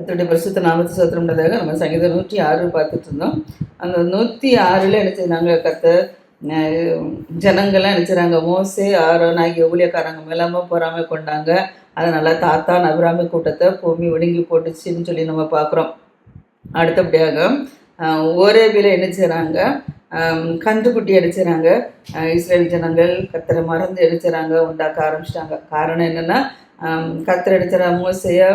கத்தருடைய பரிசுத்த நாமத்து சோத்திரம்ன்றதாக நம்ம சங்கீதம் நூற்றி ஆறு பார்த்துட்டு இருந்தோம். அந்த நூற்றி ஆறில் என்ன செய்தாங்க கத்த ஜனங்கள்லாம் நினச்சிறாங்க மோசே ஆரோன் ஆகிய ஊழியக்காரங்க மேலாமல் பொறாமல் கொண்டாங்க. அதனால் தாத்தா நபராமை கூட்டத்தை பூமி ஒடுங்கி போட்டுச்சுன்னு சொல்லி நம்ம பார்க்குறோம். அடுத்தபடியாக ஒரே பில என்ன செய்கிறாங்க கன்றுக்குட்டி அடிச்சிடறாங்க இஸ்ரேல் ஜனங்கள் கத்தரை மறந்து அடிச்சிடறாங்க உண்டாக்க ஆரம்பிச்சிட்டாங்க. காரணம் என்னென்னா கத்தரை அடிச்சுற மோசையை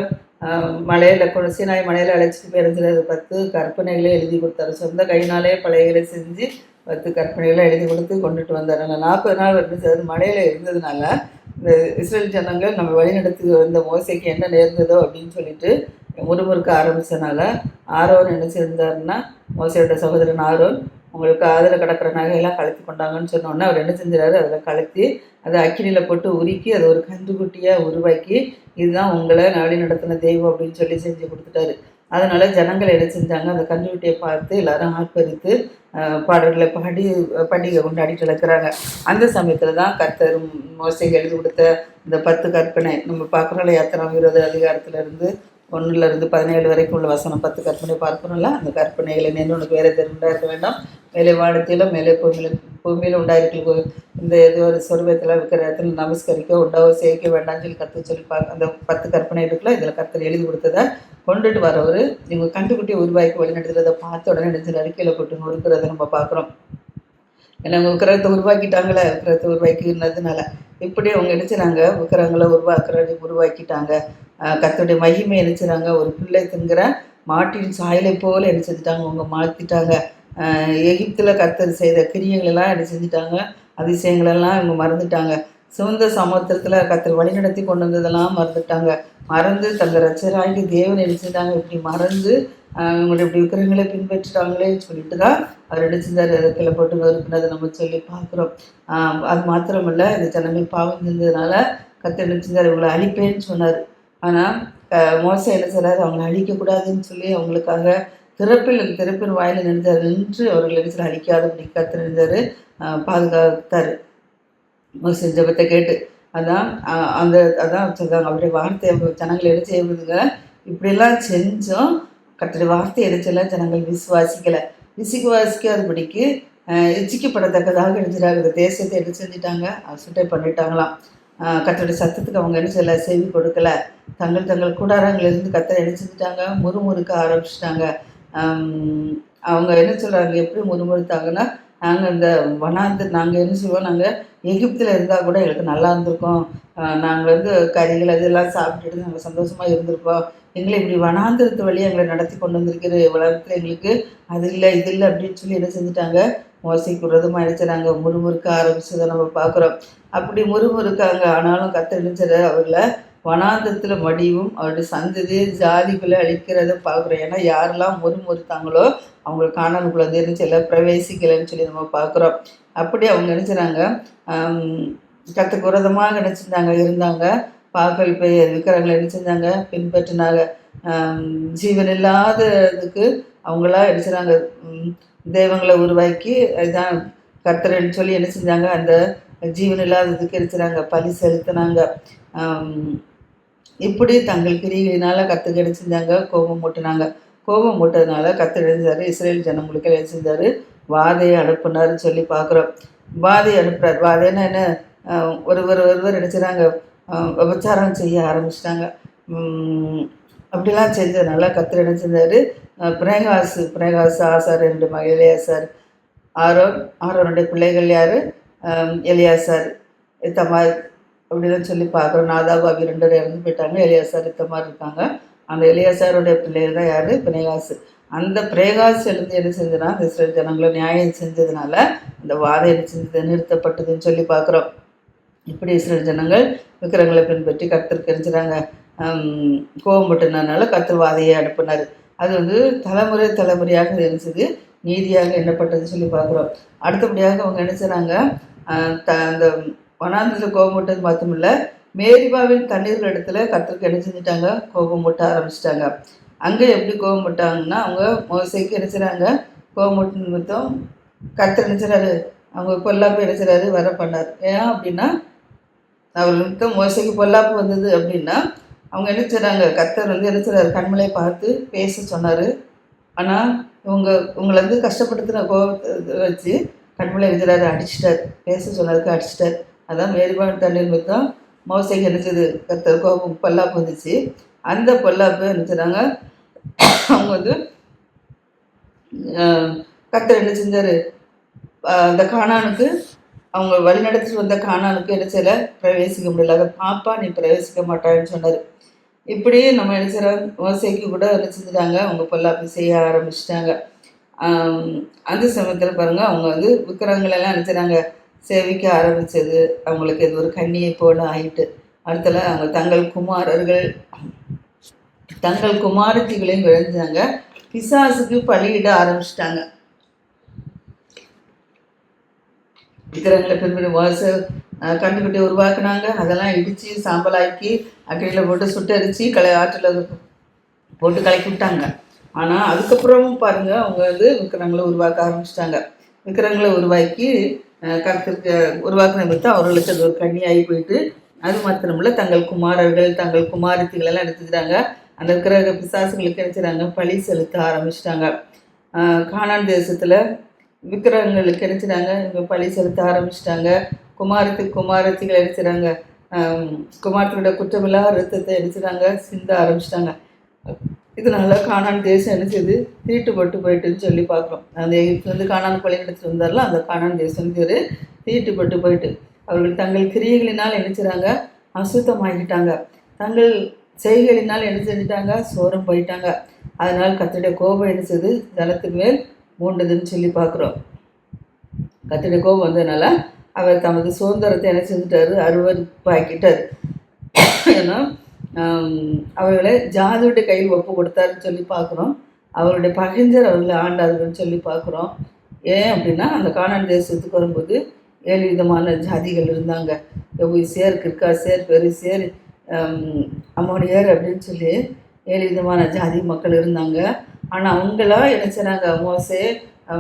மலையில் கொண்டு சீனாய் மலையில் அழைச்சிட்டு போயிருந்துறது பத்து கற்பனைகளை எழுதி கொடுத்தாரு. சொந்த கையினாலே பழையகளை செஞ்சு பத்து கற்பனைகளை எழுதி கொடுத்து கொண்டுட்டு வந்தார். அந்த நாற்பது நாள் இருந்தது மலையில் இருந்ததுனால இந்த இஸ்ரேல் ஜனங்கள் நம்ம வழிநடத்தி வந்த மோசைக்கு என்ன நேர்ந்ததோ அப்படின்னு சொல்லிட்டு முறுமுறுக்க ஆரம்பிச்சனால ஆரோன் என்ன செஞ்சாருன்னா மோசையோட சகோதரன் ஆரோன் உங்களுக்கு அதில் கிடக்கிற நகையெல்லாம் கலத்தி கொண்டாங்கன்னு சொன்னோன்னே அவர் என்ன செஞ்சுறாரு அதில் கலத்தி அதை அக்கினியில் போட்டு உருக்கி அதை ஒரு கந்துக்குட்டியாக உருவாக்கி இதுதான் உங்களை வழி நடத்தின தெய்வம் அப்படின்னு சொல்லி செஞ்சு கொடுத்துட்டாரு. அதனால் ஜனங்கள் என்ன செஞ்சாங்க? அந்த கன்றுக்குட்டியை பார்த்து எல்லாரும் ஆர்ப்பரித்து பாடல்களை பாடி பண்டிகை கொண்டாடிட்டு இருக்கிறாங்க. அந்த சமயத்தில் தான் கர்த்தர் மோசைக்கு எழுதி கொடுத்த இந்த பத்து கற்பனை. நம்ம பார்க்குறோம்ல யாத்திரா விரோத அதிகாரத்திலிருந்து ஒன்றுலேருந்து பதினேழு வரைக்கும் உள்ள வசனம் பத்து கற்பனை பார்க்கணும்ல? அந்த கற்பனைகளை நின்று உனக்கு வேற தெரிந்தா இருக்க வேண்டாம்? மேலே வானத்திலும் மேலே பூமியிலும் பூமியில் உண்டாயிருக்க இந்த இது ஒரு சொர்வத்தில் இருக்கிற இடத்துல நமஸ்கரிக்க உண்டாவோ சேர்க்க வேண்டாம்னு சொல்லி கற்று சொல்லி பா அந்த பத்து கற்பனை இருக்குல்ல இதில் கற்று எழுதி கொடுத்ததை கொண்டுட்டு வரவர் இவங்க கண்டுக்குட்டியை உருவாக்கி வழிநடத்துறதை பார்த்த உடனே நினைச்சு அறிக்கையில் போட்டு நொறுக்கிறத நம்ம பார்க்குறோம். ஏன்னா அவங்க விக்கிரகத்தை உருவாக்கிட்டாங்களே விக்கிரகத்தை உருவாக்கினதுனால இப்படி அவங்க நினைச்சுறாங்க விக்கிரகங்களை உருவாக்குறது உருவாக்கிட்டாங்க. கத்துடைய மகிமை நினைச்சுறாங்க ஒரு பிள்ளை தின்கிற மாட்டின் சாயலை போல என்ன செஞ்சுட்டாங்க. அவங்க மாற்றிட்டாங்க எகிப்தில் கத்தர் செய்த கிரியங்களெல்லாம் எல்லாம் என்ன செஞ்சுட்டாங்க. அதிசயங்களெல்லாம் இவங்க மறந்துட்டாங்க. சிவந்த சமுத்திரத்தில் கத்தர் வழிநடத்தி கொண்டு வந்ததெல்லாம் மறந்துட்டாங்க. மறந்து தங்கள் ரச்சராகி தேவன் என்ன இப்படி மறந்து அவங்களோட இப்படி விக்கிரகங்களை பின்பற்றுறாங்களே சொல்லிட்டு தான் அவர் நினைச்சிருந்தார் செஞ்சார். அதை போட்டு நம்ம சொல்லி பார்க்குறோம். அது மாத்திரமல்ல இந்த ஜனங்கள் பாவம் இருந்ததுனால கத்தர் நினைச்சிருந்தார் செஞ்சார்? இவங்களை அழிப்பேன்னு சொன்னார். ஆனால் மோசம் என்ன செய்றாரு அவங்களை அழிக்கக்கூடாதுன்னு சொல்லி அவங்களுக்காக திறப்பில் திறப்பின் வாயில் நின்றார் நின்று அவர்கள் என்ன அழிக்காதபடி கர்த்தர் நின்றார். பாதுகாத்தார். மோச ஜபத்தை கேட்டு. அதான் அந்த அதான் சொல்கிறாங்க அவருடைய வார்த்தை ஜனங்கள் எடுத்து செய்வதுங்க இப்படியெல்லாம் செஞ்சோம் கர்த்தருடைய வார்த்தை எரிச்சல ஜனங்கள் விசுவாசிக்கலை. விசுவாசிக்காதபடிக்கு எச்சிக்கப்படத்தக்கதாக எழுதுறாங்க தேசத்தை எடுத்து செஞ்சிட்டாங்க? அசுட்டை பண்ணிட்டாங்களாம். கத்தருடைய சத்தத்துக்கு அவங்க என்ன செய்யல? செவி கொடுக்கல. தங்கள் தங்கள் கூடாரங்களிலிருந்து கத்தரை என்ன செஞ்சுட்டாங்க முறுமுறுக்க ஆரம்பிச்சிட்டாங்க. அவங்க என்ன சொல்கிறாங்க எப்படி முறுமுறுத்தாங்கன்னா நாங்கள் இந்த வனாந்து நாங்கள் என்ன செய்வோம் நாங்கள் எகிப்தில் இருந்தால் கூட எங்களுக்கு நல்லா இருந்திருக்கோம். நாங்கள் வந்து கறிகள் அதெல்லாம் சாப்பிட்டுட்டு நாங்கள் சந்தோஷமாக இருந்திருப்போம். எங்களை இப்படி வனாந்திரத்து வழியாக எங்களை நடத்தி கொண்டு வந்திருக்கிற உலகத்தில் எங்களுக்கு அது இல்லை இது இல்லை அப்படின்னு சொல்லி என்ன செஞ்சுட்டாங்க? மோசைக்கு விரதமாக நினைச்சாங்க முறுமுறுக்க ஆரம்பிச்சதை நம்ம பார்க்குறோம். அப்படி முறுமுறுக்காங்க. ஆனாலும் கத்த நினைச்சத அவர்களை வனாந்தத்தில் மடிவும் அவருடைய சந்ததி ஜாதிகளை அழிக்கிறத பார்க்குறோம். ஏன்னா யாரெல்லாம் முறுமுறுத்தாங்களோ அவங்களுக்கு காணாமல் குழந்தை இருந்துச்சு பிரவேசிக்கலைன்னு சொல்லி நம்ம பார்க்குறோம். அப்படி அவங்க நினச்சினாங்க கற்றுக்கு விரதமாக நினச்சிருந்தாங்க இருந்தாங்க. பாக்கள் போய் விக்கிரங்களை நினச்சிருந்தாங்க பின்பற்றினாங்க. ஜீவன் இல்லாததுக்கு அவங்களா அடிச்சுறாங்க தெய்வங்களை உருவாக்கி இதான் கர்த்தரன்னு சொல்லி என்ன செஞ்சாங்க? அந்த ஜீவன் இல்லாததுக்கு இருக்கிறாங்க பலி செலுத்தினாங்க. இப்படி தங்கள் கிரிகளினால் கத்துக்கு என்ன செஞ்சாங்க? கோபம் மூட்டினாங்க. கோபம் மூட்டதுனால கத்தர் எழுந்தார் இஸ்ரேல் ஜனங்களுக்கு என்ன செஞ்சார்? வாதையை அனுப்புனாருன்னு சொல்லி பார்க்குறோம். வாதையை அனுப்புறாரு. வாதைன்னா என்ன? ஒருவர் ஒருவர் நினச்சிறாங்க விபச்சாரம் செய்ய ஆரம்பிச்சிட்டாங்க. அப்படிலாம் செஞ்சதுனால கத்தர் என்ன செஞ்சார். பிரேகாசு பிரேகாசு ஆசார் ரெண்டு மக சார். ஆரோன் ஆரோனுடைய பிள்ளைகள் யார்? எலியாசார் இத்தமார் அப்படிலாம் சொல்லி பார்க்குறோம் நாதாபு அபி ரெண்டு பேரும் இறந்து போயிட்டாங்க. எலியாசார் இத்தமார் இருக்காங்க. அந்த எலியாசாருடைய பிள்ளைகள் தான் யார்? பிரேகாசு அந்த பிரேகாஸ் எழுந்து என்ன செஞ்சதுன்னா அந்த இஸ்ரேல் ஜனங்களை நியாயம் செஞ்சதுனால அந்த வாதம் என்ன செஞ்சது நிறுத்தப்பட்டதுன்னு சொல்லி பார்க்குறோம் இப்படி இஸ்ரேல் ஜனங்கள் விக்கிரங்களை பின்பற்றி கர்த்தருக்கு எரிஞ்சுறாங்க. கோபப்பட்டனால கத்துவாதையை வாதையை அது வந்து தலைமுறை தலைமுறையாக இருந்துச்சு. நீதியாக எண்ணப்பட்டது சொல்லி பார்க்குறோம். அடுத்தபடியாக அவங்க என்ன செய்கிறாங்க த அந்த வனாந்தத்தில் விட்டது மட்டுமில்ல மேரிபாவின் தண்ணீர்கள் இடத்துல கர்த்தருக்கு என்ன செஞ்சுட்டாங்க? கோபம் விட்ட ஆரம்பிச்சிட்டாங்க. அங்கே எப்படி கோபம் விட்டாங்கன்னா அவங்க மோசைக்கு என்ன கோபம் விட்டு நிமித்தம் கர்த்தர் என்ன அவங்க பொல்லாப்பு நினைச்சாரு வர பண்ணார். ஏன் அப்படின்னா அவர் நிமித்தம் மோசைக்கு பொல்லாப்பு வந்தது அப்படின்னா அவங்க என்ன செய்கிறாங்க கத்தர் வந்து என்ன செய்றாரு? கண்மலை பார்த்து பேச சொன்னார். ஆனால் இவங்க உங்களை வந்து கஷ்டப்படுத்தின கோபத்தை வச்சு கண்மலை விஜயாரு அடிச்சிட்டார். பேச சொன்னதுக்கு அடிச்சிட்டார். அதான் மேரிபான் தண்ணீர் தான் மோசைக்கு என்ன கத்தர் கர்த்தர் கோபம் பொல்லாப்பு வந்துச்சு. அந்த பொல்லாப்பு என்ன அவங்க வந்து கத்தர் என்ன செஞ்சார்? அந்த காணானுக்கு அவங்க வழிநடத்திட்டு வந்த காணானுக்கு என்ன செய்யல? பிரவேசிக்க முடியல. அதை பாப்பா நீ பிரவேசிக்க மாட்டான்னு சொன்னார். இப்படியே நம்ம என்ன ஓசைக்கு கூட என்ன செஞ்சுட்டாங்க? அவங்க பொல்லாப்பி செய்ய ஆரம்பிச்சிட்டாங்க. அந்த சமயத்தில் பாருங்கள் அவங்க வந்து விக்கிரகங்களெல்லாம் என்ன சேவிக்க ஆரம்பிச்சது. அவங்களுக்கு இது ஒரு கண்ணியை போல ஆயிட்டு அடுத்தல அவங்க தங்கள் குமாரர்கள் தங்கள் குமாரத்திகளையும் விளைஞ்சாங்க பிசாசுக்கு பலியிட ஆரம்பிச்சிட்டாங்க. விக்கிரங்களை பின்பு வாச கண்டுபிடி உருவாக்குனாங்க. அதெல்லாம் இடித்து சாம்பலாக்கி அக்கடியில் போட்டு சுட்டரிச்சு களை ஆற்றில் போட்டு கலக்கி விட்டாங்க. ஆனால் அதுக்கப்புறமும் பாருங்கள் அவங்க வந்து விக்கிரகங்களை உருவாக்க ஆரம்பிச்சிட்டாங்க. விக்கிரகங்களை உருவாக்கி கருத்திற்கு கர்த்தருக்கு உருவாக்கின வித்து அவர்களுக்கு அது ஒரு கண்ணியாகி போயிட்டு அது மாத்திரமில்ல தங்கள் குமாரர்கள் தங்கள் குமாரத்திகள் எல்லாம் எடுத்துக்கிறாங்க. அந்த கிரக பிசாசுகளுக்கு எடுத்துறாங்க பழி செலுத்த ஆரம்பிச்சிட்டாங்க. கானான் தேசத்தில் விக்கிரகங்களுக்கு எடுத்துறாங்க இவங்க பழி செலுத்த ஆரம்பிச்சிட்டாங்க. குமாரத்து குமாரத்திகள் அடிச்சிடாங்க குமாரத்தினோட குற்றமில்லாத ரத்தத்தை அடிச்சிட்டாங்க சிந்த ஆரம்பிச்சிட்டாங்க. இதனால காணான் தேசம் என்ன செய்யுது? தீட்டுப்பட்டு போயிட்டுன்னு சொல்லி பார்க்குறோம். அந்த எகிப்துலேருந்து காணான் கொலை எடுத்துட்டு வந்தார்ல அந்த காணான் தேசம் பேர் தீட்டுப்பட்டு போயிட்டு. அவர்கள் தங்கள் கிரியைகளினால் என்ன அசுத்தமாகிட்டாங்க. தங்கள் செய்கைகளினால் என்ன செஞ்சிட்டாங்க. சோரம் போயிட்டாங்க. அதனால் கத்தருடைய கோபம் என்ன செய்யுது? மேல் மூண்டதுன்னு சொல்லி பார்க்குறோம். கத்தருடைய கோபம் வந்ததுனால அவர் தமது சுதந்திரத்தை என்ன செஞ்சுட்டாரு? அருவருப்பாக்கிட்டார். ஏன்னா அவர்களை ஜாதியுடைய கையில் ஒப்பு கொடுத்தாருன்னு சொல்லி பார்க்குறோம். அவருடைய பகைஞர் அவர்களை ஆண்டார்கள்னு சொல்லி பார்க்குறோம். ஏன் அப்படின்னா அந்த காணான் தேசத்துக்கு வரும்போது ஏழு விதமான ஜாதிகள் இருந்தாங்க. சேர் கிற்காசேர் பெருசேர் அம்மோனியர் அப்படின்னு சொல்லி ஏழு விதமான ஜாதி மக்கள் இருந்தாங்க. ஆனால் அவங்களாம் என்ன செய்கிறாங்க மோசே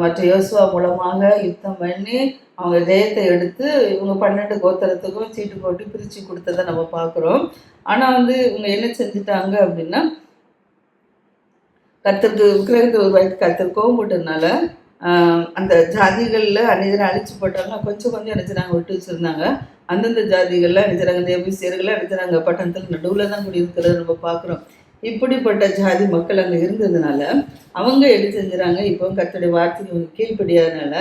மற்ற யோசுவா மூலமாக யுத்தம் பண்ணி அவங்க ஜெயத்தை எடுத்து இவங்க பன்னெண்டு கோத்திரத்துக்கும் சீட்டு போட்டு பிரித்து கொடுத்ததை நம்ம பார்க்குறோம். ஆனால் வந்து இவங்க என்ன செஞ்சுட்டாங்க அப்படின்னா கத்தருக்கு விக்கிரகத்தை உருவாக்கி கத்தர் கோவம் போட்டதுனால அந்த ஜாதிகளில் அநேகரை அழிச்சு போட்டாங்கன்னா கொஞ்சம் கொஞ்சம் நினைச்சாங்க விட்டு வச்சுருந்தாங்க. அந்தந்த ஜாதிகளில் நினைச்சாங்க இந்த எபிசியர்கள்லாம் நினைச்சாங்க பட்டணத்தில் நடுவில் தான் குடியிருக்கிறத நம்ம பார்க்குறோம். இப்படிப்பட்ட ஜாதி மக்கள் அங்கே இருந்ததுனால அவங்க என்ன செஞ்சுறாங்க இப்போ கத்தோடைய வார்த்தைக்கு இவங்க கீழ்ப்படியாதனால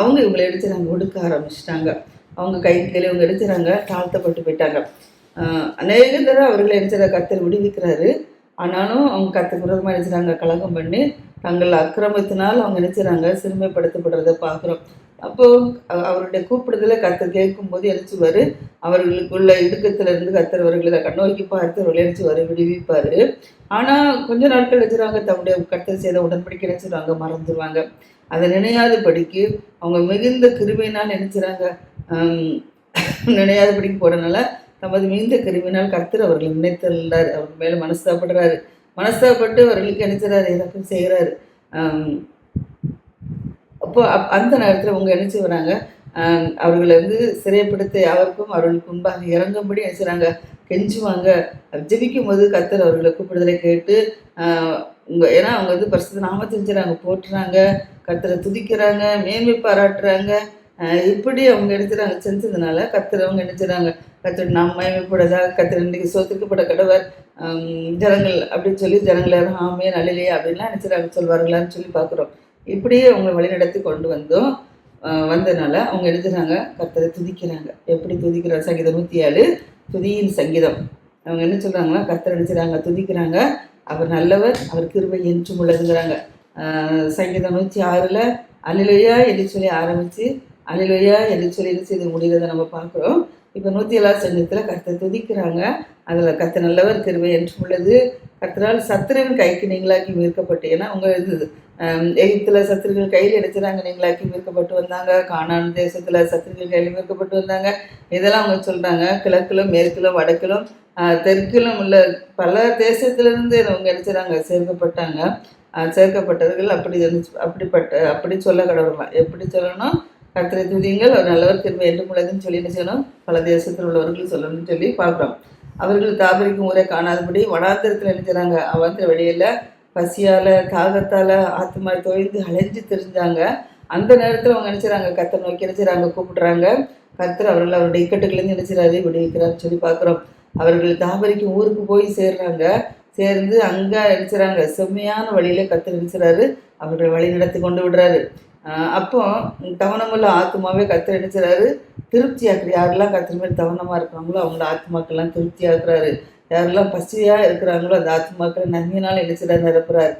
அவங்க இவங்களை எடுத்துறாங்க ஒடுக்க ஆரம்பிச்சிட்டாங்க. அவங்க கை கையில் இவங்க எடுத்துறாங்க தாழ்த்தப்பட்டு போயிட்டாங்க. அநேக தடவை அவர்களை எடுத்துற கத்தர் விடுவிக்கிறாரு. ஆனாலும் அவங்க கத்துக்கு விரோதமாக நினைச்சுறாங்க கலகம் பண்ணி தங்கள் அக்கிரமத்தினால் அவங்க நினைச்சுறாங்க சிறுமைப்படுத்தப்படுறதை பார்க்குறோம். அப்போது அவருடைய கூப்பிடுதலை கத்தர் கேட்கும்போது எழுச்சுவார். அவர்களுக்குள்ள இடுக்கத்திலிருந்து கத்தர் அவர்களை கண்ணோக்கி பார்த்து அவர்களை எழுச்சுவார் விடுவிப்பார். ஆனால் கொஞ்ச நாட்கள் வச்சுருவாங்க. தம்முடைய கத்தர் செய்த உடன்படிக்கை நினைச்சுருவாங்க மறந்துடுவாங்க அதை நினையாதபடிக்கு அவங்க மிகுந்த கிருபையினால் நினைச்சுறாங்க. நினையாதபடிக்கு போறதுனால தமது மிகுந்த கிருமினால் கர்த்தர் அவர்களை நினைத்திருந்தார். அவர் மேலே மனஸ்தாப்படுறாரு மனஸ்தாப்பட்டு அவர்களுக்கு நினைச்சுறாரு இறக்கம் செய்கிறாரு அப்போ அப் அந்த நேரத்தில் அவங்க என்ன வராங்க அவர்களை வந்து சிறைப்படுத்த அவருக்கும் அவர்களுக்கு முன்பாக இறங்கும்படி என்ன கெஞ்சுவாங்க. ஜெபிக்கும் போது கத்தர் அவர்களை கூப்பிடுதலை கேட்டு உங்கள் ஏன்னா அவங்க வந்து பரிசுத்த நாம செஞ்சுறாங்க போட்டுறாங்க கத்தரை துதிக்கிறாங்க மேன்மை பாராட்டுறாங்க. இப்படி அவங்க எடுத்துறாங்க செஞ்சதுனால கர்த்தர் அவங்க நினைச்சுறாங்க. கர்த்தர் நாம் மயமைப்படாதா கத்தர் இன்னைக்கு சோத்திருக்கப்பட கடவர் ஜனங்கள் அப்படின்னு சொல்லி ஜனங்கள் யாரும் ஆமே நல்லலையே அப்படின்லாம் நினைச்சுறாங்க சொல்வார்களான்னு சொல்லி பார்க்குறோம். இப்படியே அவங்களை வழிநடத்தி கொண்டு வந்தோம் வந்ததுனால அவங்க எழுதுறாங்க கத்தரை துதிக்கிறாங்க. எப்படி துதிக்கிறாங்க சங்கீதம் நூற்றி ஏழு துதியின் சங்கீதம். அவங்க என்ன சொல்கிறாங்கன்னா கத்தர் நினைச்சுறாங்க துதிக்கிறாங்க. அவர் நல்லவர் அவர் கிருபை என்றும் உள்ளதுங்கிறாங்க. சங்கீதம் நூற்றி ஆறில் அலிலுயா என்று சொல்லி ஆரம்பித்து அலிலுயா என்று சொல்லி என்ன செய்து முடிகிறத நம்ம பார்க்குறோம். இப்போ நூற்றி ஏழாவது சங்கீதத்தில் கத்தை துதிக்கிறாங்க. அதில் கத்த நல்லவர் திருவை என்று உள்ளது. கத்தனால் சத்துருவின் கைக்கு நீங்களாக்கி மீட்கப்பட்டு ஏன்னா அவங்க இது எகிப்தில் சத்துருக்கள் கையில் எடுத்துறாங்க நீங்களாக்கி மீட்கப்பட்டு வந்தாங்க. கானான் தேசத்தில் சத்துருக்கள் கையில் மீட்கப்பட்டு வந்தாங்க. இதெல்லாம் அவங்க சொல்கிறாங்க கிழக்கிலும் மேற்கிலும் வடக்கிலும் தெற்கிலும் உள்ள பல தேசத்திலிருந்து அவங்க எடுத்துறாங்க சேர்க்கப்பட்டாங்க. சேர்க்கப்பட்டவர்கள் அப்படி இருந்துச்சு அப்படிப்பட்ட அப்படி சொல்ல கடவுளாம் எப்படி சொல்லணும்? கத்திரை துதியுங்கள் ஒரு நல்லவர் திரும்ப என்று உள்ளதுன்னு சொல்லி என்ன செய்யணும்? பல தேசத்தில் உள்ளவர்கள் சொல்லணும்னு சொல்லி பார்க்குறோம். அவர்கள் தாபரிக்கும் ஊரை காணாதபடி வனாந்திரத்தில் நினைச்சாங்க அவாந்திர வெளியில் பசியால் தாகத்தால் ஆத்மா தொய்ந்து அலைஞ்சு தெரிஞ்சாங்க. அந்த நேரத்தில் அவங்க நினைச்சாங்க கத்தர் நோக்கி நினைச்சாங்க கூப்பிடுறாங்க. கர்த்தர் அவர்கள் அவருடைய இக்கட்டுலேருந்து நினைச்சிடாரு விடுவிக்கிறான்னு சொல்லி பார்க்குறோம். அவர்கள் தாபரிக்கும் ஊருக்கு போய் சேர்றாங்க. சேர்ந்து அங்கே நினைச்சாங்க செம்மையான வழியில் கற்று நினைச்சாரு அவர்கள் வழி நடத்தி கொண்டு விடுறாரு. அப்போ தவணமுள்ள ஆத்மாவே கத்தர் நினைச்சாரு திருப்தி ஆக்குற யாரெல்லாம் கத்தர் மாதிரி தவணமாக இருக்கிறாங்களோ அவங்கள ஆத்மாக்கெல்லாம் திருப்தி ஆக்குறாரு யாரெல்லாம் பசியாக இருக்கிறாங்களோ அந்த ஆத்மாக்களை நன்மையினால் நினைச்சிடாரு நிரப்புறாரு.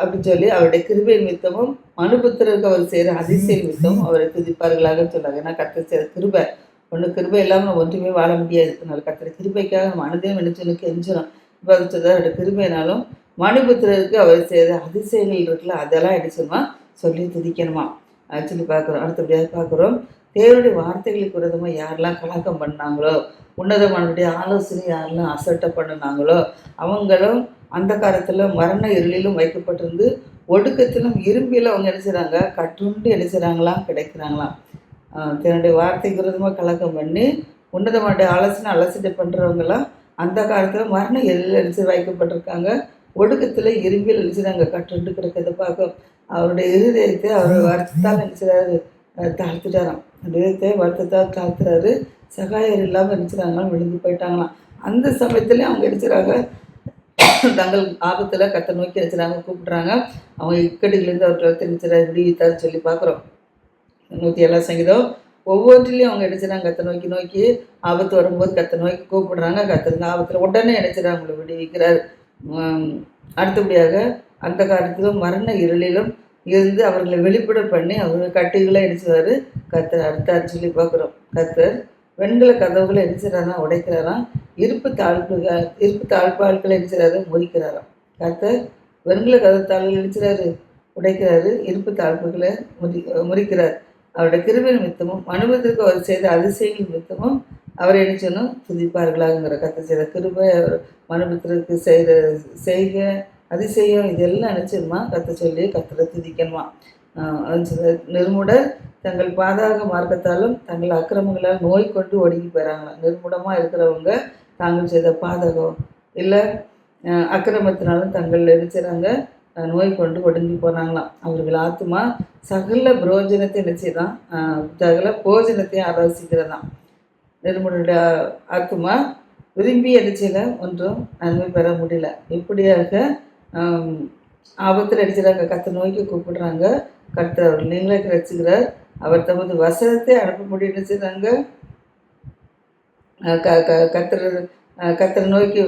அப்படின்னு சொல்லி அவருடைய கிருபை நிமித்தமும் மனுபுத்திரருக்கு அவர் செய்கிற அதிசய நிமித்தமும் அவரை துதிப்பார்களாக சொன்னாங்க ஏன்னா கத்தர் செய்கிற கிருபை ஒன்று கிருபை இல்லாமல் ஒன்றுமே வாழ முடியாது. அதனால் கத்திர கிருபைக்காக நம்ம அனுதையும் நினைச்சனுக்கு எஞ்சிடும் இப்போ அது சொல்றாரு, அவருடைய மனுபுத்திரருக்கு அவர் செய்த அதிசயங்கள் இருக்குல்ல அதெல்லாம் அடிச்சுமா சொல்லி துதிக்கணுமா? அது சொல்லி பார்க்குறோம். அடுத்தபடியாக பார்க்குறோம். தேவருடைய வார்த்தைகளுக்கு விரதமாக யாரெல்லாம் கலக்கம் பண்ணாங்களோ உன்னதமானுடைய ஆலோசனை யாரெல்லாம் அசட்டை பண்ணினாங்களோ அவங்களும் அந்த காலத்தில் மரண இருளிலும் வைக்கப்பட்டிருந்து ஒடுக்கத்திலும் இரும்பிலும் அவங்க என்ன செய்றாங்க? கட்டுண்டு என்ன கிடைக்கிறாங்களாம். தன்னுடைய வார்த்தைக்கு விரதமாக கலக்கம் பண்ணி உன்னதமானுடைய ஆலோசனை அலசிட்டு பண்ணுறவங்களாம் அந்த காலத்தில் மரண எல்லையில் எழுச்சி வைக்கப்பட்டிருக்காங்க. ஒடுக்கத்தில் இரும்பில் எழுச்சிறாங்க கட்டுண்டு கிடக்கிறத பார்க்கும் அவருடைய இருதயத்தை அவர் வருத்தத்தால் நினச்சிடாரு தாழ்த்துட்டாராம். இருதயத்தை வருத்தத்தால் தாழ்த்துறாரு. சகாயர் இல்லாமல் நினைச்சாங்களாம் விழுந்து போயிட்டாங்களாம். அந்த சமயத்துலேயும் அவங்க நினைச்சாங்க தங்கள் ஆபத்தில் கத்தை நோக்கி நினைச்சாங்க கூப்பிட்றாங்க. அவங்க இக்கடியிலேருந்து அவர்களை தெரிஞ்சிடறாரு விடுவித்தார் சொல்லி பார்க்குறோம். நூற்றி ஏழாம் சங்கீதம். ஒவ்வொன்றிலையும் அவங்க நினைச்சிடறாங்க கத்தை நோக்கி நோக்கி ஆபத்து வரும்போது கத்தை நோக்கி கூப்பிடுறாங்க. கத்திருந்த ஆபத்தில் உடனே நினைச்சிடறாங்க அவங்களை விடுவிக்கிறார். அடுத்தபடியாக அந்த காலத்திலும் மரண இருளிலும் இருந்து அவர்களை வெளிப்பட பண்ணி அவர்கள் கட்டுகளை அடிச்சுவார். கத்தர் அடுத்தார் சொல்லி பார்க்குறோம். கத்தர் வெண்கல கதவுகளை எரிச்சுறாரா உடைக்கிறாராம். இருப்பு தாழ்ப்புகள் இருப்பு தாழ்பாள்களை எரிச்சுறாரு முறிக்கிறாராம். கத்தர் வெண்கல கதவு தாள்கள் எரிச்சுறாரு உடைக்கிறாரு. இருப்பு தாழ்ப்புகளை முறி முறிக்கிறார். அவருடைய கிருபை நிமித்தமும் மனுபத்திற்கு அவர் செய்த அதிசயங்கள் நிமித்தமும் அவர் என்ன சொன்னோம் துதிப்பார்களாங்கிற கத்தை செய்த கிருபை மனுபத்திற்கு செய்கிற செய்க அதிசயம் இதெல்லாம் நினச்சிருமா? கத்தை சொல்லி கத்தரை துதிக்கணுமா? நிர்முடர் தங்கள் பாதாக மார்க்கத்தாலும் தங்கள் அக்கிரமங்களால் நோய் கொண்டு ஒடுங்கி போயிறாங்களாம் நிர்முடமாக இருக்கிறவங்க தாங்கள் செய்த பாதகம். இல்லை அக்கிரமத்தினாலும் தங்கள் நினைச்சாங்க நோய் கொண்டு ஒடுங்கி போனாங்களாம். அவர்கள் ஆத்மா சகல புரோஜனத்தை நினைச்சுதான் சகல போஜனத்தை ஆலோசிக்கிறதாம் நிர்மலுடைய ஆத்மா விரும்பி அடிச்சல ஒன்றும் நன்மை பெற முடியல. இப்படியாக ஆபத்தில் அடிச்சிடாங்க கத்த நோய்க்கு கூப்பிடுறாங்க. கர்த்தர் அவர் நீங்களே கிடச்சிக்கிறார் அவர் தமது வசனத்தை அனுப்ப முடியும் செய்றாங்க க க கத்திர நோய்க்கு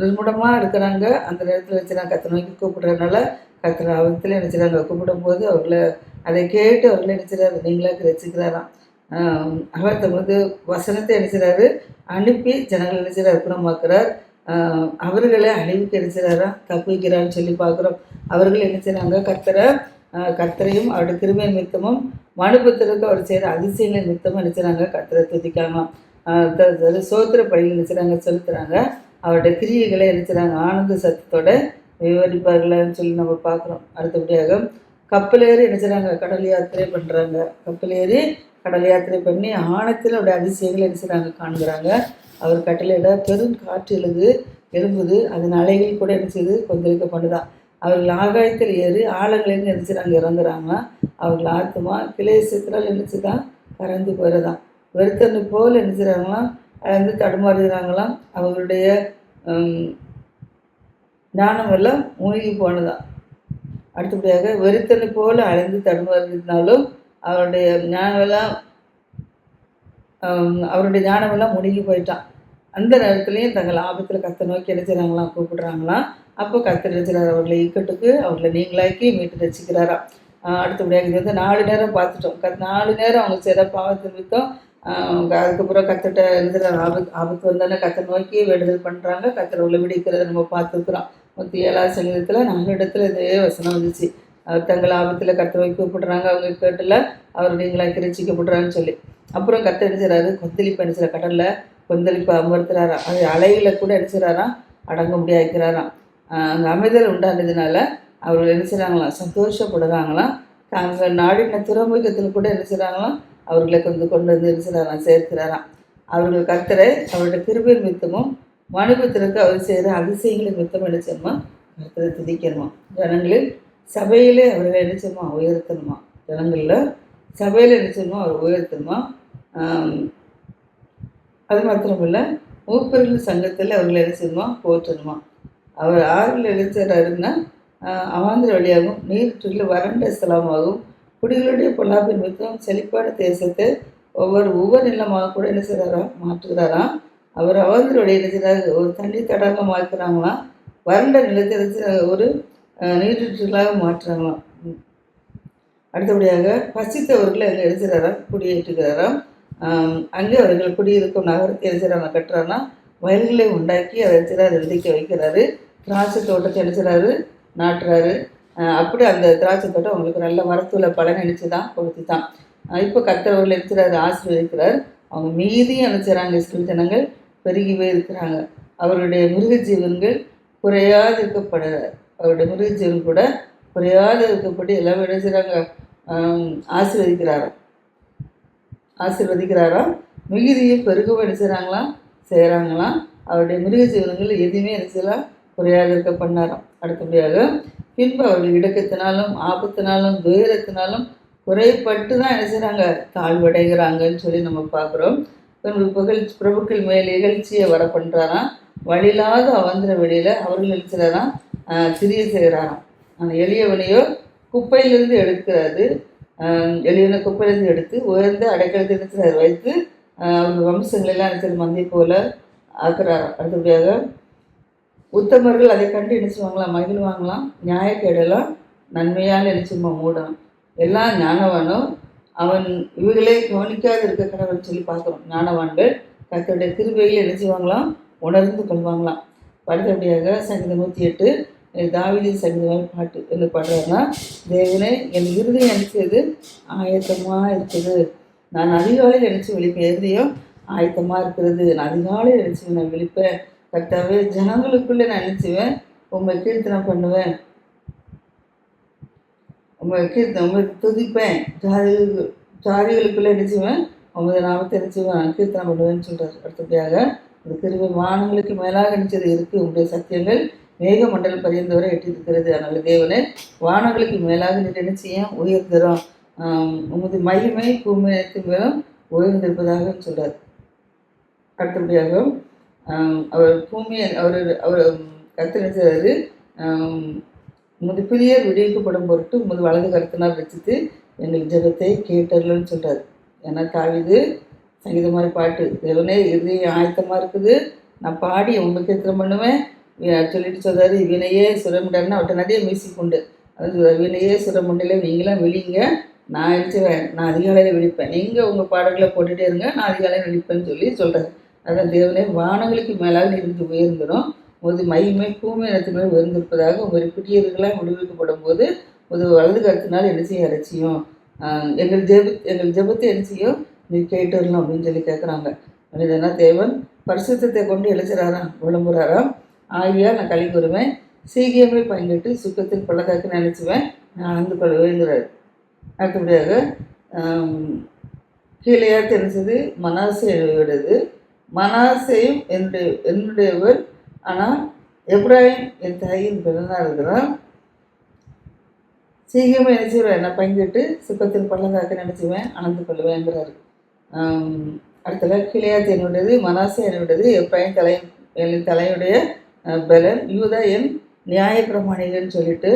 நிர்முடமாக இருக்கிறாங்க. அந்த நேரத்தில் வச்சுறாங்க கத்திர நோய்க்கு கூப்பிடுறதுனால கத்திர அவத்தில் நினச்சிறாங்க கூப்பிடும்போது அவர்களை அதை கேட்டு அவர்களை நினச்சிறாரு நீங்களே ரசிக்கிறாராம் அவர் தமது வசனத்தை நினைச்சாரு அனுப்பி ஜனங்களை நினைச்சாரு குணமாக்குறார் அவர்களை அழிவுக்கு நினச்சிறாரா தப்பு வைக்கிறான்னு சொல்லி பார்க்குறோம். அவர்கள் என்ன செய்கிறாங்க கத்தரை கத்தரையும் அவருடைய கிருபை நிமித்தமும் மனுபத்திற்கு அவர் செய்கிற அதிசயங்கள் நிமித்தமும் நினைச்சாங்க கத்தரை துதிக்காமல் சோத்திர பணிகள் நினைச்சாங்க செலுத்துகிறாங்க அவருடைய கிரியைகளை நினைச்சாங்க ஆனந்த சத்தத்தோட விவரிப்பார்கள்னு சொல்லி நம்ம பார்க்குறோம். அடுத்தபடியாக கப்பலேறி நினைச்சாங்க கடல் யாத்திரை பண்ணுறாங்க கப்பலேறி கடல் யாத்திரை பண்ணி ஆணத்தில் அவருடைய அதிசயங்களை நினைச்சாங்க காண்கிறாங்க. அவர் கட்டளையிட பெரும் காற்று எழுது எழும்புது. அதன் அலைகள் கூட என்ன கொந்தளிக்க பண்ணுதான் அவர்கள் ஆகாயத்தில் ஏறி ஆழங்களில் நினைச்சுறாங்க இறங்குறாங்க அவர்கள் ஆத்மா கிளேசத்தினால் நினைச்சுதான் கறந்து போயிடுதான் வெறுத்தனை போல் என்ன செய்கிறாங்களாம் அழந்து தடுமாறுகிறாங்களாம் அவர்களுடைய ஞானம் எல்லாம் மூழ்கி போனதான் அடுத்தபடியாக வெறுத்தனை போல் அலைந்து தடுமாறினாலும் அவருடைய ஞானமெல்லாம் அவருடைய ஞானமெல்லாம் முழுகி போயிட்டான். அந்த நேரத்துலையும் தங்கள் ஆபத்தில் கத்தை நோக்கி அடிச்சுறாங்களாம் கூப்பிடுறாங்களாம். அப்போ கத்தை அடிச்சுறாரு அவர்களை இக்கட்டுக்கு அவர்களை நீங்களாக்கி மீட்டு ரசிக்கிறாராம் அடுத்தபடியாக இது வந்து நாலு நேரம் பார்த்துட்டோம். க நாலு நேரம் அவங்க செய்கிற பாவத்தை நிமித்தம் அதுக்கப்புறம் கத்திட்ட எழுதுகிற ஆபத்து ஆபத்து வந்தோடனே கத்தை நோக்கி வேண்டுதல் பண்ணுறாங்க கத்தரை உள்ள விடிக்கிறத நம்ம பார்த்துருக்குறோம். மொத்த ஏழாவது சங்கீதத்தில் நாலு இடத்துல இதே வசனம் வந்துச்சு. தங்கள் ஆபத்தில் கத்தை நோக்கி கூப்பிடுறாங்க. அவங்க கேட்டில் அவர் நீங்களாக்கி ரசிக்கப்படுறான்னு சொல்லி. அப்புறம் கத்தை அடிச்சிடறாரு கொந்தளிப்பு அடிச்சிட கடலில் கொந்தளிப்பு அமர்த்துறாராம் அது அலையில் கூட அடிச்சிடறாராம் அடங்க முடியாதுக்கிறாராம் அங்கே அமைதல் உண்டானதுனால அவர்கள் என்ன செய்கிறாங்களாம் சந்தோஷப்படுறாங்களாம். தாங்கள் நாடின துறைமுகத்தில் கூட என்ன செய்கிறாங்களாம் அவர்களை வந்து கொண்டு வந்து இருக்கிறாராம் சேர்க்கிறாராம். அவர்கள் கர்த்தரை அவருடைய கிருபை மித்தமும் மனுபத்திற்கு அவர் செய்கிற அதிசயங்களை மித்தம் நினைச்சோமா செய்யணுமா? கர்த்தரை துதிக்கணுமா? ஜனங்களில் சபையிலே அவர்களை நினைச்சோமா உயர்த்தணுமா? ஜனங்களில் சபையில் என்ன அவர் உயர்த்தணுமா? அது மாத்திரமில்ல மூப்பர்கள் சங்கத்தில் அவர்களை என்ன போற்றணுமா? அவர் ஆறில் நினைச்சாருன்னா அவாந்திர வழியாகவும் நீர் வறண்ட ஸ்தலமாகவும் குடிகளுடைய பொல்லாப்பின் மிகவும் செழிப்பான தேசத்தை ஒவ்வொரு ஒவ்வொரு நிலமாக கூட என்ன செய்கிறாராம் மாற்றுகிறாராம். அவர் அவர்களுடைய வழியை ஒரு தண்ணி தடாக மாற்றுறாங்களாம். வறண்ட நிலத்தை ஒரு நீரூற்றுகளாக மாற்றுறாங்களாம். அடுத்தபடியாக பசித்தவர்களை அங்கே எழுதுகிறாராம் குடியேற்றுகிறாராம். அங்கே அவர்கள் குடியிருக்கும் நகரத்தை எழுதுகிறாங்க கட்டுறாருன்னா வயல்களை உண்டாக்கி அதை எழுதுகிறார் எழுதிக்க வைக்கிறாரு. திராட்சை தோட்டத்தை எழுதுகிறாரு நாட்டுறாரு. அப்படி அந்த திராட்சை தோட்டம் அவங்களுக்கு நல்ல மருத்துவ பலன் நினச்சி தான் கொடுத்து தான் இப்போ கத்தவர்கள் இருக்கிறார் ஆசீர்வதிக்கிறார். அவங்க மீதியும் அனுப்பிச்சாங்க இஸ்ரேல் ஜனங்கள் பெருகிவே இருக்கிறாங்க. அவருடைய மிருக ஜீவன்கள் குறையாது இருக்கப்படுறார் அவருடைய மிருக ஜீவன் கூட குறையாது இருக்கப்பட்டு எல்லாமே என்ன செய்கிறாங்க ஆசீர்வதிக்கிறாராம் ஆசீர்வதிக்கிறாராம் மிகுதியும் பெருகவும் நினைச்சாங்களாம் செய்கிறாங்களாம் செய்கிறாங்களாம் அவருடைய மிருக ஜீவனங்கள் எதுவுமே நினைச்சலாம் செய்யலாம் குறையாக இருக்க பண்ணாராம் அடுத்தபடியாக பின்பு அவர்கள் இடக்கத்தினாலும் ஆபத்தினாலும் துயரத்தினாலும் குறைப்பட்டு தான் என்ன செய்கிறாங்க தாழ்வடைகிறாங்கன்னு சொல்லி நம்ம பார்க்குறோம். இவர்கள் புகழ் பிரபுக்கள் மேல் இகழ்ச்சியை வர பண்ணுறாராம் வழியில்லாத அவந்திர வெளியில் அவர்கள் எழுச்சுறாராம் திரிய செய்கிறாராம். அந்த எளியவனையோ குப்பையிலிருந்து எடுக்கிறாரு ஆஹ் எளியவனை குப்பையிலிருந்து எடுத்து உயர்ந்த அடைக்கலத்தை நிறுத்துறாரு வைத்து அவங்க வம்சங்களெல்லாம் நினைச்சது மந்தி போல ஆக்குறாராம். அடுத்தபடியாக உத்தமர்கள் அதை கண்டு நினைச்சுவாங்களாம் மகிழ்வாங்களாம். நியாயக்கேடெல்லாம் நன்மையால் நினைச்சுமா மூடம் எல்லாம் ஞானவானோ அவன் இவர்களே கவனிக்காது இருக்க கடவுள் சொல்லி பார்க்குறோம். ஞானவான்கள் கர்த்தருடைய கிருபைகளை நினைச்சுவாங்களாம் உணர்ந்து கொள்வாங்களாம். படுத்தபடியாக சங்கீதம் நூற்றி எட்டு தாவிதின் சங்கீதம் பாட்டு என்ன பாடுறாருன்னா தேவனே என் இருதயம் நினைச்சது ஆயத்தமாக இருக்குது நான் அதிகாலையில் நினச்சி விழிப்பேன் இருதயம் ஆயத்தமாக இருக்கிறது. நான் அதிகாலையில் நினச்சி நான் விழிப்பேன். கர்த்தாவே ஜனங்களுக்குள்ளே நான் நினச்சிவேன் உண்மை கீர்த்தனம் பண்ணுவேன். உங்கள் கீர்த்தனை உண்மை துதிப்பேன். ஜாதிகள் ஜாதிகளுக்குள்ளே நினச்சிவேன் உமது நாமத்தை நினச்சிவேன் நான் கீர்த்தனம் பண்ணுவேன்னு சொல்கிறார் அடுத்தபடியாக இந்த கிருபை வானங்களுக்கு மேலாக நினைச்சது இருக்குது உங்களுடைய சத்தியங்கள் மேகமண்டல பரியந்தவரை எட்டியிருக்கிறது. அதனால் தேவனே வானங்களுக்கு மேலாக நினைச்சு ஏன் உயர்ந்துடும் உயர்ந்தரும் உமது மகிமை பூமியத்தின் மேலும் உயர்ந்திருப்பதாக சொல்கிறார் அடுத்தபடியாகவும் அவர் பூமியை அவர் அவர் கத்தனிச்சாரு உமது பிரியர் விடுவிக்கப்படும் பொருட்டு உமது வலது கருத்தினால் வச்சுட்டு எங்கள் ஜெகத்தை கேட்டர்லன்னு சொல்கிறார் ஏன்னா தாவிது சங்கீத மாதிரி பாட்டு தேவனே இறுதி ஆயத்தமாக இருக்குது. நான் பாடி உங்களுக்கு எத்தனை பண்ணுவேன். சொல்லிட்டு சொல்கிறாரு வினையே சுரமுடன்னு அவர்கிட்ட நிறைய மியூசிக் உண்டு. அது சொல்றாரு, வினையே சுரமுண்டில நீங்களாம் விழிங்க. நான் எழுச்சுவேன் நான் அதிகாலையில் விழிப்பேன். நீங்கள் உங்கள் பாடல்களை போட்டுகிட்டே இருங்க. நான் அதிகாலையில் விழிப்பேன்னு சொல்லி சொல்கிறேன் அதான் தேவனே வானங்களுக்கு மேலாக இருந்து உயர்ந்துடும் ஒரு மகிமை பூமி இடத்து உயர்ந்திருப்பதாக ஒரு குட்டியர்களாக விடுவிக்கப்படும் போது ஒரு வலது கருத்தினால் என்ன செய்ய அரைச்சியும் எங்கள் ஜெப எங்கள் ஜெபத்தை என்ன செய்யும்? நீ கேட்டு வரலாம் அப்படின்னு சொல்லி கேட்குறாங்க மனிதனா தேவன்? பரிசுத்தத்தை கொண்டு எழுச்சுறாராம் விளம்புறாராம். ஆகியா நான் களி கூறுவேன் சீக்கியமே பயன்பட்டு சுக்கத்தில் பள்ளத்தாக்கு நினச்சிவேன் நான் ஆழ்ந்து கொள்வேங்கிறார். அடுத்தபடியாக ஆம், கீழையா தெரிஞ்சது மனாசையுடையது மனாசையும் என்னுடைய என்னுடையவர் ஆனால் எப்ராஹிம் என் தாயின் பிறனாக இருக்கிறான் சீக்கிரமாக நினச்சிடுவேன் நான் பங்கிட்டு சுக்கத்தில் பள்ளந்தாக்க நினச்சிவேன் அணந்து கொள்வேங்கிறார் அடுத்தது அடுத்தல கிளியாத் என்னுடையது மனாசை என்னுடையது எப்ராஹிம் தலை என் தலையுடைய பலன். யூதா என் நியாய பிரமாணிகன்னு சொல்லிட்டு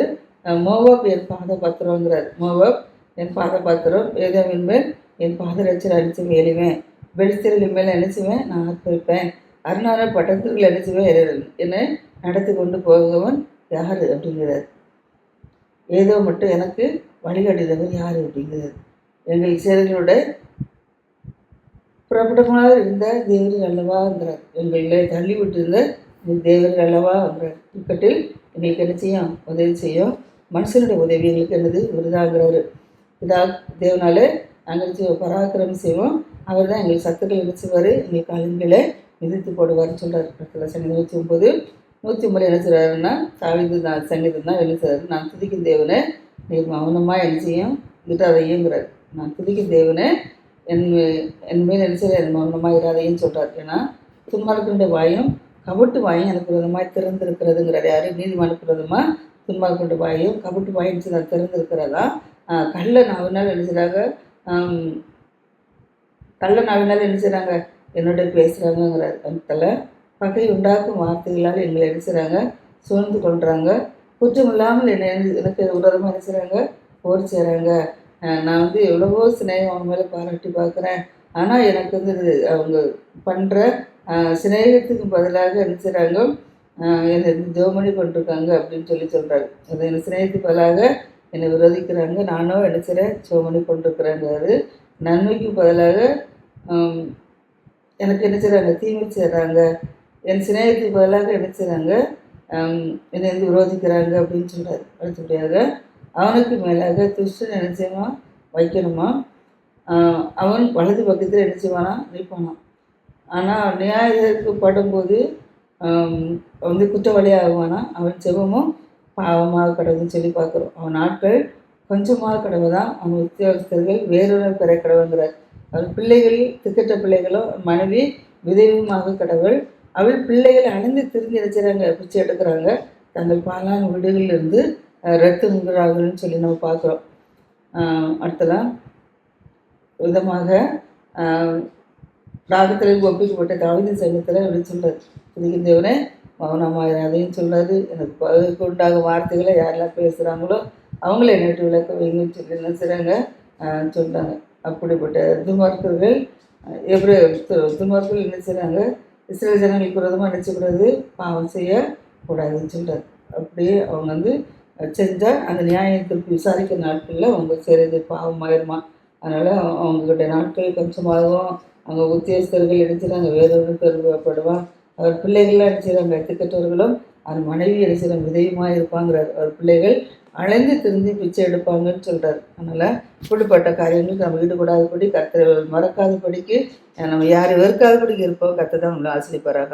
மோவப் என் பாத பாத்திரங்கிறார் மோவப் என் பாத பாத்திரம் வேதாவின் மேல் என் பாதரட்சர் அடித்து மேலுவேன். பெலிஸ்தரின் மேலே நினைச்சுவேன் நான் ஆர்ப்பரிப்பேன் அருணார பட்டத்திற்குள் நினைச்சுவேன் என்னை நடத்தி கொண்டு போகவன் யார்? அப்படிங்கிறார். ஏதோ மட்டும் எனக்கு வழிகாட்டுதவர் யார் அப்படிங்கிறார். எங்கள் சேரங்களோட பிரபலமாக இருந்த தேவர்கள் அல்லவாங்கிறார் எங்களை தள்ளி விட்டிருந்த தேவர் தேவர்கள் அல்லவாங்கிறார் இக்கட்டில் எங்களுக்கு என்ன செய்யும்? உதவி செய்யும்? மனுஷனுடைய உதவி எங்களுக்கு என்னது? விருதாங்கிறாரு இதா தேவனால நாங்கள் பராக்கிரமம் செய்வோம். அவர் தான் எங்களுக்கு சத்துக்கள் நினைச்சுவார் எங்கள் காலங்களை மிதித்து போடுவார்னு சொல்கிறார் பக்கத்தில் சங்கீதம் நூற்றி ஒம்பது நூற்றி ஒம்பது என்ன செய்கிறாருன்னா சாவிந்து தான் சங்கீதம் தான் என்ன செய்றாரு நான் துதிக்கும் தேவனை நீர் மௌனமாக என்ன செய்யும் விட்டாதையுங்கிறார் நான் துதிக்கும் தேவனை என் என் மேல் என்ன செய்ய என் மௌனமாக இராதையும் சொல்கிறார் ஏன்னா துன்மார்க்கனுடைய வாயும் கபட்டு வாயும் எனக்கு விதமாக திறந்திருக்கிறதுங்கிறார் யார்? நீதிமானுக்கு பிரதமாக துன்மார்க்கனுடைய வாயும் கபட்டு வாயும் சில திறந்திருக்கிறதா? ஆஹ் கள்ள நாள் என்ன செய்கிறாங்க கள்ள நாவினால் என்ன செய்கிறாங்க என்னோட பேசுகிறாங்கங்கிற அதில் பகை உண்டாக்கும் வார்த்தைகளால் எங்களை என்ன செய்கிறாங்க சூழ்ந்து கொள்கிறாங்க குற்றம் இல்லாமல் என்னை எனக்கு உடலமாக என்ன செய்கிறாங்க போர் செய்கிறாங்க நான் வந்து எவ்வளவோ சிநேகம் அவங்க மேலே பாராட்டி பார்க்குறேன். ஆனால் எனக்கு வந்து அவங்க பண்ணுற சிநேகத்துக்கு பதிலாக என்ன செய்கிறாங்க என்னை ஜோமணி கொண்டிருக்காங்க அப்படின்னு சொல்லி சொல்கிறாரு அது என்ன சிநேகத்துக்கு பதிலாக என்னை விரோதிக்கிறாங்க. நானும் என்ன செய்கிறேன் ஜோமணி கொண்டிருக்கிறேங்கிறாரு நன்மைக்கு பதிலாக எனக்கு என்ன செய்கிறாங்க தீமை செய்கிறாங்க என் சிநேகத்துக்கு பதிலாக என்ன செய்கிறாங்க என்னை வந்து விரோதிக்கிறாங்க அப்படின்னு சொல்கிறார் அடுத்தபடியாக அவனுக்கு மேலாக துஷ்டன் என்ன செய்வான் வைக்கணுமா? அவன் வலது பக்கத்தில் என்ன செய்வானா? நிற்பானான் ஆனால் நியாயத்திற்கு படும்போது வந்து குற்றவாளியாக ஆகுவானா? அவன் செவமும் பாவமாக கடவுள்னு சொல்லி பார்க்குறோம். அவன் நாட்கள் கொஞ்சமாக கடவுள் தான் அவங்க உத்தியோகஸ்தர்கள் வேறொரு பெற கடவுங்கிறார் அவள் பிள்ளைகள் திக்கட்ட பிள்ளைகளோ மனைவி விதவியுமாக கடவுள். அவள் பிள்ளைகள் அணிந்து திரும்பி நினைச்சாங்க பிச்சை எடுக்கிறாங்க. தங்கள் பாலான வீடுகளில் இருந்து ரத்துங்கிறார்கள்னு சொல்லி நம்ம பார்க்குறோம். அடுத்ததான் விதமாக ராகத்தில் ஒப்பிக்கப்பட்ட தாவிதின் சங்கத்தில் இப்படி சொல்கிறார் புதிய தேவனே மௌனமாக அதையும் சொல்கிறாரு எனக்கு பகுதிக்கு உண்டாக வார்த்தைகளை யாரெல்லாம் பேசுகிறாங்களோ அவங்கள நேற்று விளக்க வைங்கன்னு சொல்லி என்ன செய்கிறாங்க சொல்கிறாங்க அப்படிப்பட்ட துன்மார்க்கர்கள் எப்படி துன்மார்கள் என்ன செய்கிறாங்க இஸ்ரேல் ஜனங்களுக்கு விரோதமாக நினச்சக்கூடாது பாவம் செய்யக்கூடாதுன்னு சொல்கிறார் அப்படியே அவங்க வந்து செஞ்சால் அந்த நியாயத்திற்கு விசாரிக்கிற நாட்களில் அவங்க செய்கிறது பாவமாயிருமா அதனால் அவங்கக்கிட்ட நாட்கள் கொஞ்சமாகவும் அவங்க உத்தியோகஸ்தர்கள் எடுத்துகிறாங்க வேறொரு பெருமைப்படுவான் அவர் பிள்ளைகள்லாம் நினைச்சுறாங்க எடுத்துக்கிட்டவர்களும் அவர் மனைவி நினைச்சுறாங்க விதயமாக இருப்பாங்கிறார். அவர் பிள்ளைகள் அலைந்து திருந்தி பிச்சை எடுப்பாங்கன்னு சொல்கிறார் அதனால் இப்படிப்பட்ட காரியங்களுக்கு நம்ம ஈடுபடாதபடி கத்த மறக்காதபடிக்கு நம்ம யார் வெறுக்காதபடிக்கு இருப்போம் கத்தை தான் நம்மளை ஆசிரியப்பராக